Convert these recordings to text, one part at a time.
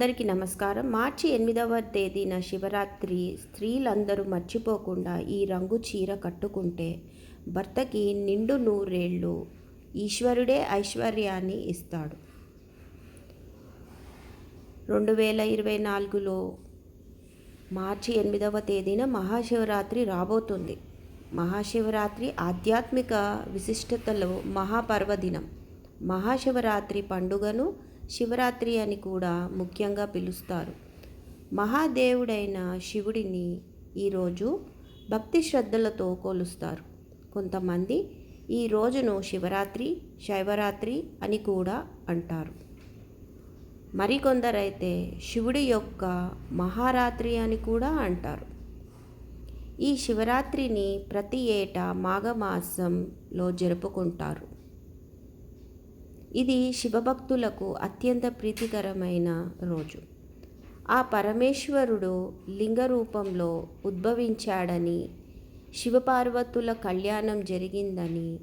అందరికీ నమస్కారం. మార్చి ఎనిమిదవ తేదీన శివరాత్రి స్త్రీలందరూ మర్చిపోకుండా ఈ రంగు చీర కట్టుకుంటే భర్తకి నిండు నూరేళ్ళు ఈశ్వరుడే ఐశ్వర్యాన్ని ఇస్తాడు. రెండు వేల ఇరవై నాలుగులో మార్చి ఎనిమిదవ తేదీన మహాశివరాత్రి రాబోతుంది. మహాశివరాత్రి ఆధ్యాత్మిక విశిష్టతలో మహాపర్వదినం. మహాశివరాత్రి పండుగను శివరాత్రి అని కూడా ముఖ్యంగా పిలుస్తారు. మహాదేవుడైన శివుడిని ఈరోజు భక్తి శ్రద్ధలతో కొలుస్తారు. కొంతమంది ఈ రోజును శివరాత్రి శైవరాత్రి అని కూడా అంటారు. మరికొందరైతే శివుడి యొక్క మహారాత్రి అని కూడా అంటారు. ఈ శివరాత్రిని ప్రతి ఏటా మాఘమాసంలో జరుపుకుంటారు. ఇది శివభక్తులకు అత్యంత ప్రీతికరమైన రోజు. ఆ పరమేశ్వరుడు లింగ రూపంలో ఉద్భవించాడని శివపార్వతుల కళ్యాణం జరిగిందని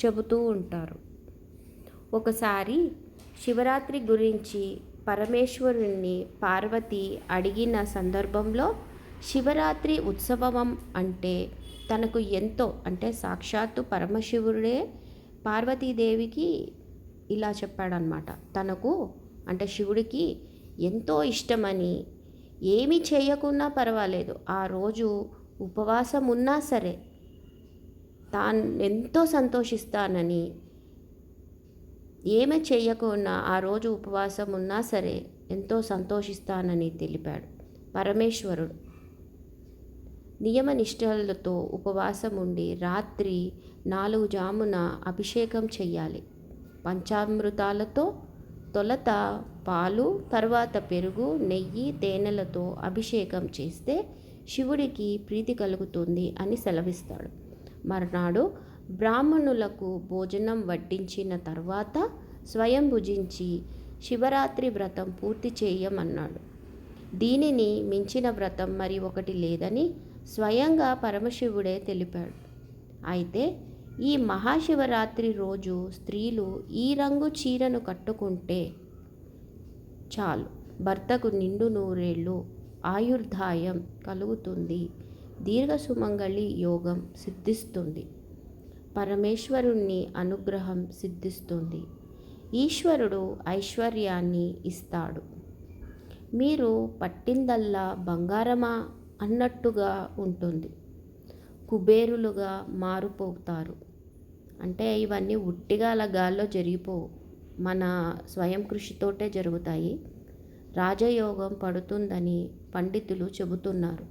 చెబుతూ ఉంటారు. ఒకసారి శివరాత్రి గురించి పరమేశ్వరుణ్ణి పార్వతి అడిగిన సందర్భంలో శివరాత్రి ఉత్సవం అంటే తనకు ఎంతో అంటే సాక్షాత్తు పరమశివుడే పార్వతీదేవికి ఇలా చెప్పాడనమాట. తనకు అంటే శివుడికి ఎంతో ఇష్టమని. ఏమి చేయకున్నా పర్వాలేదు. ఆ రోజు ఉపవాసం ఉన్నా సరే తాను ఎంతో సంతోషిస్తానని. ఏమి చేయకున్నా ఆ రోజు ఉపవాసం ఉన్నా సరే ఎంతో సంతోషిస్తానని తెలిపాడు పరమేశ్వరుడు. నియమనిష్టలతో ఉపవాసం ఉండి రాత్రి నాలుగు జామున అభిషేకం చెయ్యాలి. పంచామృతాలతో తొలత పాలు తర్వాత పెరుగు నెయ్యి తేనెలతో అభిషేకం చేస్తే శివుడికి ప్రీతి కలుగుతుంది అని సెలవిస్తాడు. మర్నాడు బ్రాహ్మణులకు భోజనం వడ్డించిన తర్వాత స్వయం భుజించి శివరాత్రి వ్రతం పూర్తి చేయమన్నాడు. దీనిని మించిన వ్రతం మరి ఒకటి లేదని స్వయంగా పరమశివుడే తెలిపాడు. అయితే ఈ మహాశివరాత్రి రోజు స్త్రీలు ఈ రంగు చీరను కట్టుకుంటే చాలు. భర్తకు నిండు నూరేళ్ళు ఆయుర్దాయం కలుగుతుంది. దీర్ఘ సుమంగళి యోగం సిద్ధిస్తుంది. పరమేశ్వరుణ్ణి అనుగ్రహం సిద్ధిస్తుంది. ఈశ్వరుడు ఐశ్వర్యాన్ని ఇస్తాడు. మీరు పట్టిందల్లా బంగారమా అన్నట్టుగా ఉంటుంది. కుబేరులుగా మారిపోతారు. అంటే ఇవన్నీ ఉట్టిగా అలా గాల్లో జరిగిపోవు. మన స్వయం కృషితోటే జరుగుతాయి. రాజయోగం పడుతుందని పండితులు చెబుతున్నారు.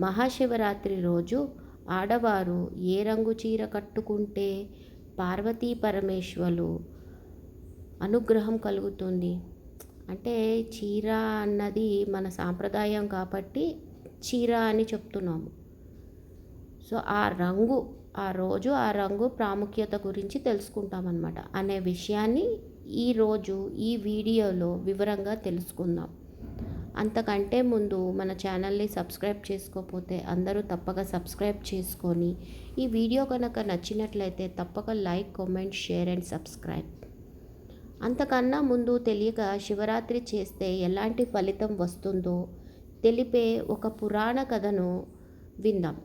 మహాశివరాత్రి రోజు ఆడవారు ఏ రంగు చీర కట్టుకుంటే పార్వతీ పరమేశ్వరు అనుగ్రహం కలుగుతుంది? అంటే చీర అన్నది మన సాంప్రదాయం కాబట్టి చీర అని చెప్తున్నాము. సో ఆ రంగు ఆ రోజు ఆ రంగు ప్రాముఖ్యత గురించి తెలుసుకుంటామన్నమాట. అనే విషయాన్ని ఈరోజు ఈ వీడియోలో వివరంగా తెలుసుకుందాం. అంతకంటే ముందు మన ఛానల్ని సబ్స్క్రైబ్ చేసుకోకపోతే అందరూ తప్పక సబ్స్క్రైబ్ చేసుకొని ఈ వీడియో కనుక నచ్చినట్లయితే తప్పక like comment share and subscribe. అంతకన్నా ముందు తెలియక శివరాత్రి చేస్తే ఎలాంటి ఫలితం వస్తుందో తెలిపే ఒక పురాణ కథను విందాం.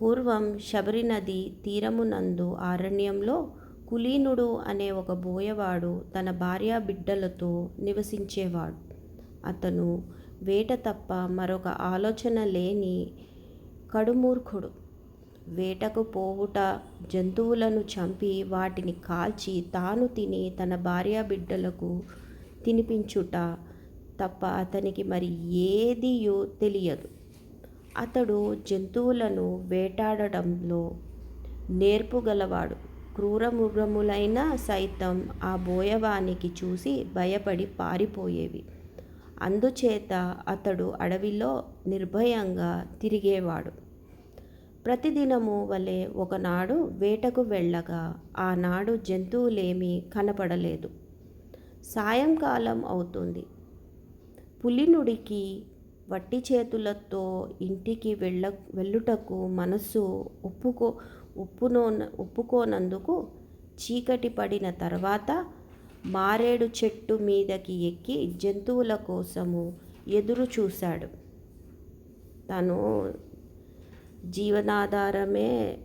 పూర్వం శబరినది తీరమునందు ఆరణ్యంలో కులీనుడు అనే ఒక బోయవాడు తన భార్య బిడ్డలతో నివసించేవాడు. అతను వేట తప్ప మరొక ఆలోచన లేని కడుమూర్ఖుడు. వేటకు పోవుట జంతువులను చంపి వాటిని కాల్చి తాను తిని తన భార్య బిడ్డలకు తినిపించుట తప్ప అతనికి మరి ఏదియో తెలియదు. అతడు జంతువులను వేటాడడంలో నేర్పుగలవాడు. క్రూరమృగములైన సైతం ఆ బోయవానికి చూసి భయపడి పారిపోయేవి. అందుచేత అతడు అడవిలో నిర్భయంగా తిరిగేవాడు. ప్రతిదినము వలె ఒకనాడు వేటకు వెళ్ళగా ఆనాడు జంతువులేమీ కనపడలేదు. సాయంకాలం అవుతుంది. పులినుడికి వట్టి చేతులతో ఇంటికి వెళ్ళ వెళ్ళుటకు మనసు ఒప్పుకో ఒప్పునో ఒప్పుకోనందుకు చీకటి పడిన తర్వాత మారేడు చెట్టు మీదకి ఎక్కి జంతువుల కోసము ఎదురు చూశాడు. తను జీవనాధారమే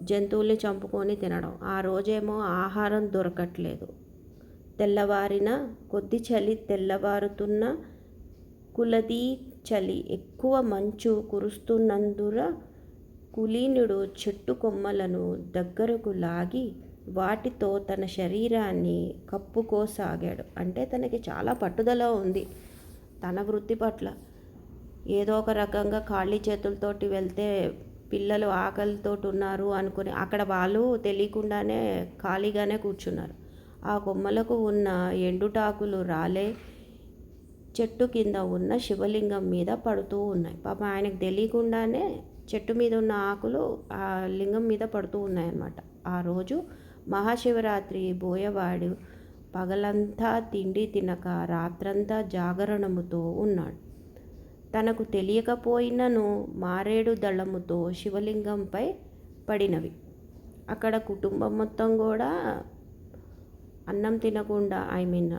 జంతువుల్ని చంపుకొని తినడం. ఆ రోజేమో ఆహారం దొరకట్లేదు. తెల్లవారిన కొద్ది చలి తెల్లవారుతున్న కులది చలి ఎక్కువ మంచు కురుస్తున్నందున కులీనుడు చెట్టు కొమ్మలను దగ్గరకు లాగి వాటితో తన శరీరాన్ని కప్పుకోసాగాడు. అంటే తనకి చాలా పట్టుదల ఉంది తన వృత్తి పట్ల. ఏదో ఒక రకంగా ఖాళీ చేతులతోటి వెళ్తే పిల్లలు ఆకలితో ఉన్నారు అనుకుని అక్కడ వాళ్ళు తెలియకుండానే ఖాళీగానే కూర్చున్నారు. ఆ కొమ్మలకు ఉన్న ఎండుటాకులు రాలే చెట్టు కింద ఉన్న శివలింగం మీద పడుతూ ఉన్నాయి. పాప ఆయనకు తెలియకుండానే చెట్టు మీద ఉన్న ఆకులు ఆ లింగం మీద పడుతూ ఉన్నాయన్నమాట. ఆ రోజు మహాశివరాత్రి బోయవాడు పగలంతా తిండి తినక రాత్రంతా జాగరణముతో ఉన్నాడు. తనకు తెలియకపోయినను మారేడు దళముతో శివలింగంపై పడినవి. అక్కడ కుటుంబం మొత్తం కూడా అన్నం తినకుండా ఐ మీన్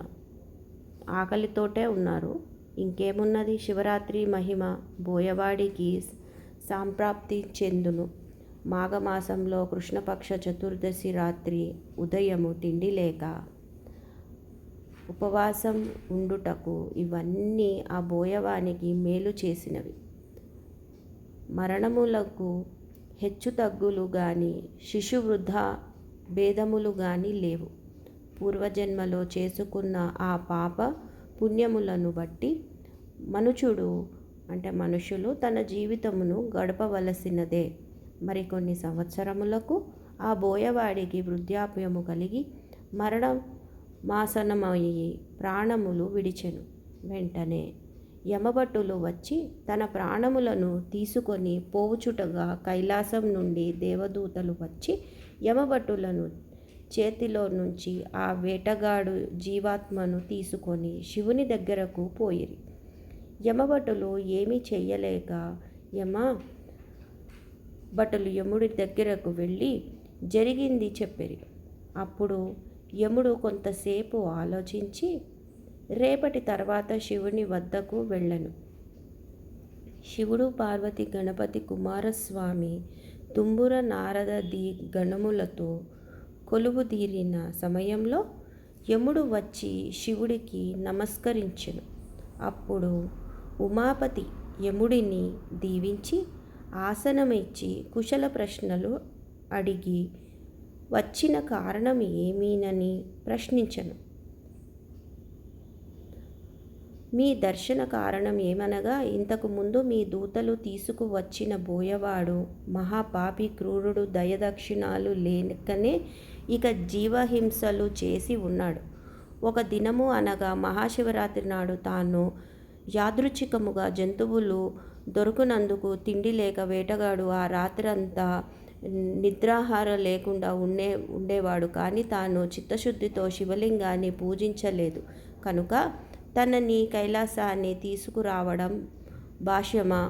ఆకలితోటే ఉన్నారు. ఇంకేమున్నది? శివరాత్రి మహిమ బోయవాడికి సాంప్రాప్తి చెందును. మాఘమాసంలో కృష్ణపక్ష చతుర్దశి రాత్రి ఉదయము తిండి లేక ఉపవాసం ఉండుటకు ఇవన్నీ ఆ బోయవానికి మేలు చేసినవి. మరణములకు హెచ్చు తగ్గులు కానీ శిశువృద్ధ భేదములు కానీ లేవు. పూర్వజన్మలో చేసుకున్న ఆ పాప పుణ్యములను బట్టి మనుషుడు అంటే మనుషులు తన జీవితమును గడపవలసినదే. మరికొన్ని సంవత్సరములకు ఆ బోయవాడికి వృద్ధాప్యము కలిగి మరణం మాసనమయ్యి ప్రాణములు విడిచెను. వెంటనే యమభట్టులు వచ్చి తన ప్రాణములను తీసుకొని పోవుచుటగా కైలాసం నుండి దేవదూతలు వచ్చి యమభట్టులను చేతిలో నుంచి ఆ వేటగాడు జీవాత్మను తీసుకొని శివుని దగ్గరకు పోయిరి. యమభటులు ఏమీ చెయ్యలేక యమ భటులు యముడి దగ్గరకు వెళ్ళి జరిగింది చెప్పిరి. అప్పుడు యముడు కొంతసేపు ఆలోచించి రేపటి తర్వాత శివుని వద్దకు వెళ్ళను. శివుడు పార్వతి గణపతి కుమారస్వామి తుంబుర నారద దీ గణములతో కొలువుదీరిన సమయంలో యముడు వచ్చి శివుడికి నమస్కరించెను. అప్పుడు ఉమాపతి యముడిని దీవించి ఆసనమిచ్చి కుశల ప్రశ్నలు అడిగి వచ్చిన కారణం ఏమీనని ప్రశ్నించను. మీ దర్శన కారణం ఏమనగా ఇంతకు ముందు మీ దూతలు తీసుకువచ్చిన బోయవాడు మహాపాపి క్రూరుడు దయదక్షిణాలు లేకనే ఇక జీవహింసలు చేసి ఉన్నాడు. ఒక దినము అనగా మహాశివరాత్రి నాడు తాను యాదృచ్ఛికముగా జంతువులు దొరుకునందుకు తిండి లేక వేటగాడు ఆ రాత్రంతా నిద్రాహార లేకుండా ఉండే ఉండేవాడు కానీ తాను చిత్తశుద్ధితో శివలింగాన్ని పూజించలేదు. కనుక తనని కైలాసాన్ని తీసుకురావడం భాష్యమా?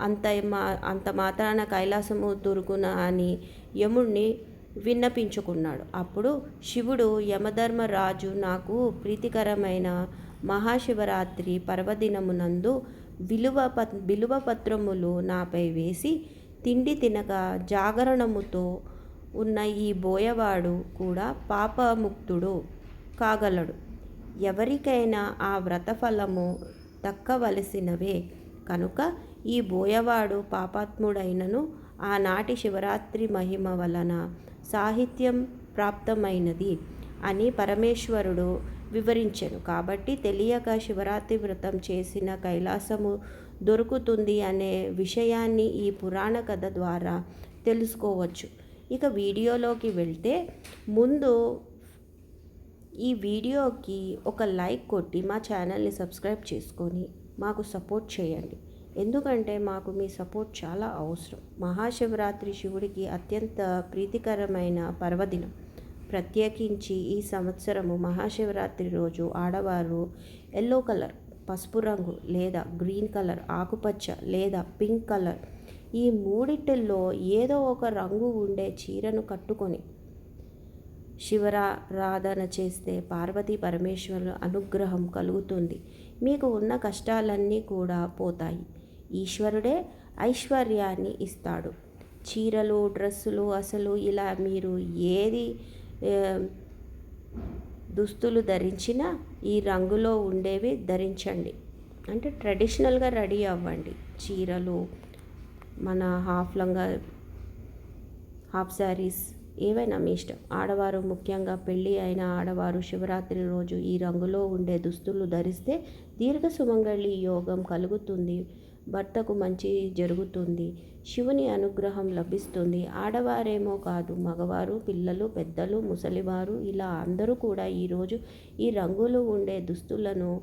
అంత మా అంత మాత్రాన కైలాసము దొరుకున అని యముణ్ణి విన్నపించుకున్నాడు. అప్పుడు శివుడు యమధర్మరాజు నాకు ప్రీతికరమైన మహాశివరాత్రి పర్వదినమునందు విలువ ప విలువ పత్రములు నాపై వేసి తిండి తినక జాగరణముతో ఉన్న ఈ బోయవాడు కూడా పాపముక్తుడు కాగలడు. ఎవరికైనా ఆ వ్రతఫలము దక్కవలసినవే. కనుక ఈ బోయవాడు పాపాత్ముడైనను ఆనాటి శివరాత్రి మహిమ వలన సాహిత్యం ప్రాప్తమైనది అని పరమేశ్వరుడు వివరించెను. కాబట్టి తెలియక శివరాత్రి వ్రతం చేసిన కైలాసము దొరుకుతుంది అనే విషయాన్ని ఈ పురాణ కథ ద్వారా తెలుసుకోవచ్చు. ఇక వీడియోలోకి వెళ్తే ముందు ఈ వీడియోకి ఒక లైక్ కొట్టి మా ఛానల్ని సబ్స్క్రైబ్ చేసుకొని మాకు సపోర్ట్ చేయండి. ఎందుకంటే మాకు మీ సపోర్ట్ చాలా అవసరం. మహాశివరాత్రి శివుడికి అత్యంత ప్రీతికరమైన పర్వదినం. ప్రత్యేకించి ఈ సంవత్సరము మహాశివరాత్రి రోజు ఆడవారు ఎల్లో కలర్ పసుపు రంగు లేదా గ్రీన్ కలర్ ఆకుపచ్చ లేదా పింక్ కలర్ ఈ మూడిటిల్లో ఏదో ఒక రంగు ఉండే చీరను కట్టుకొని శివరారాధన చేస్తే పార్వతీ పరమేశ్వరుల అనుగ్రహం కలుగుతుంది. మీకు ఉన్న కష్టాలన్నీ కూడా పోతాయి. ఈశ్వరుడే ఐశ్వర్యాన్ని ఇస్తాడు. చీరలు డ్రెస్సులు అసలు ఇలా మీరు ఏది దుస్తులు ధరించినా ఈ రంగులో ఉండేవి ధరించండి. అంటే ట్రెడిషనల్గా రెడీ అవ్వండి. చీరలు మన హాఫ్ లంగా హాఫ్ శారీస్ ఏవైనా మీ ఇష్టం. ఆడవారు ముఖ్యంగా పెళ్ళి అయిన ఆడవారు శివరాత్రి రోజు ఈ రంగులో ఉండే దుస్తులు ధరిస్తే దీర్ఘ సుమంగళి యోగం కలుగుతుంది. భర్తకు మంచి జరుగుతుంది. శివుని అనుగ్రహం లభిస్తుంది. ఆడవారేమో కాదు మగవారు పిల్లలు పెద్దలు ముసలివారు ఇలా అందరూ కూడా ఈరోజు ఈ రంగులు ఉండే దుస్తులను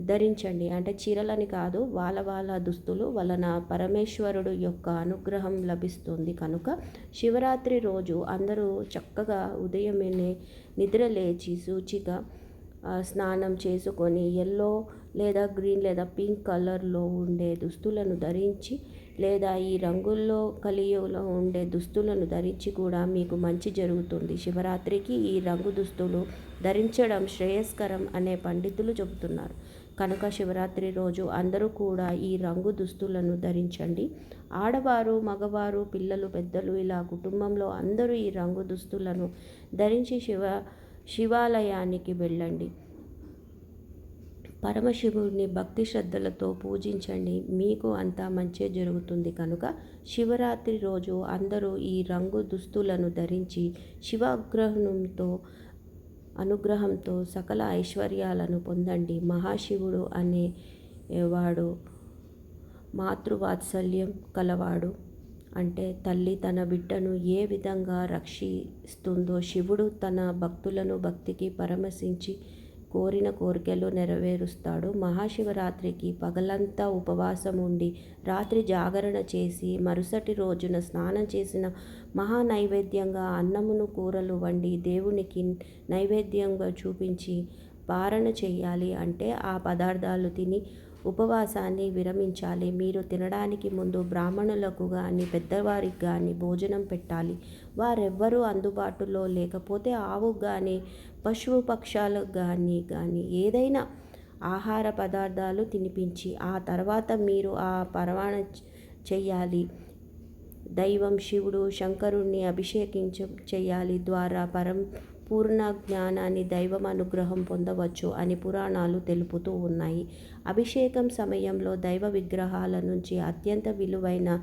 ధరించండి. అంటే చీరలని కాదు వాళ్ళ వాళ్ళ దుస్తులు వలన పరమేశ్వరుడు యొక్క అనుగ్రహం లభిస్తుంది. కనుక శివరాత్రి రోజు అందరూ చక్కగా ఉదయమే నిద్ర లేచి సూచిగా స్నానం చేసుకొని ఎల్లో లేదా గ్రీన్ లేదా పింక్ కలర్లో ఉండే దుస్తులను ధరించి లేదా ఈ రంగుల్లో కలియులో ఉండే దుస్తులను ధరించి కూడా మీకు మంచి జరుగుతుంది. శివరాత్రికి ఈ రంగు దుస్తులు ధరించడం శ్రేయస్కరం అనే పండితులు చెబుతున్నారు. కనుక శివరాత్రి రోజు అందరూ కూడా ఈ రంగు దుస్తులను ధరించండి. ఆడవారు మగవారు పిల్లలు పెద్దలు ఇలా కుటుంబంలో అందరూ ఈ రంగు దుస్తులను ధరించి శివ శివాలయానికి వెళ్ళండి. పరమశివుడిని భక్తి శ్రద్ధలతో పూజించండి. మీకు అంతా మంచి జరుగుతుంది కనుక శివరాత్రి రోజు అందరూ ఈ రంగు దుస్తులను ధరించి శివాగ్రహణంతో అనుగ్రహంతో సకల ఐశ్వర్యాలను పొందండి. మహాశివుడు అనే వాడు మాతృవాత్సల్యం కలవాడు. అంటే తల్లి తన బిడ్డను ఏ విధంగా రక్షిస్తుందో శివుడు తన భక్తులను భక్తికి పరమశించి కోరిన కోరికలు నెరవేరుస్తాడు. మహాశివరాత్రికి పగలంతా ఉపవాసం ఉండి రాత్రి జాగరణ చేసి మరుసటి రోజున స్నానం చేసిన మహా నైవేద్యంగా అన్నమును కూరలు వండి దేవునికి నైవేద్యంగా చూపించి పారణ చేయాలి అంటే ఆ పదార్థాలు తిని ఉపవాసాన్ని విరమించాలి. మీరు తినడానికి ముందు బ్రాహ్మణులకు కానీ పెద్దవారికి కానీ భోజనం పెట్టాలి. వారెవ్వరూ అందుబాటులో లేకపోతే ఆవు కానీ పశువు పక్షాలకు కానీ కానీ ఏదైనా ఆహార పదార్థాలు తినిపించి ఆ తర్వాత మీరు ఆ పరవాణ చెయ్యాలి దైవం శివుడు శంకరుణ్ణి అభిషేకించ చేయాలి. ద్వారా పరం పూర్ణ జ్ఞానాన్ని దైవం అనుగ్రహం పొందవచ్చు అని పురాణాలు తెలుపుతూ ఉన్నాయి. అభిషేకం సమయంలో దైవ విగ్రహాల నుంచి అత్యంత విలువైన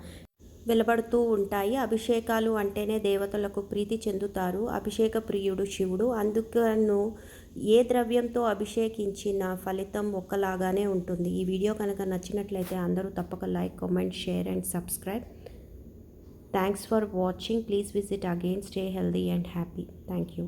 వెలబడుతూ ఉంటాయి. అభిషేకాలు అంటేనే దేవతలకు ప్రీతి చెందుతారు. అభిషేక ప్రియుడు శివుడు. అందుకను ఏ ద్రవ్యంతో అభిషేకించిన ఫలితం ఒక్కలాగానే ఉంటుంది. ఈ వీడియో కనుక నచ్చినట్లయితే అందరూ తప్పక like comment share and subscribe. Thanks for watching. Please visit again. Stay healthy and happy. Thank you.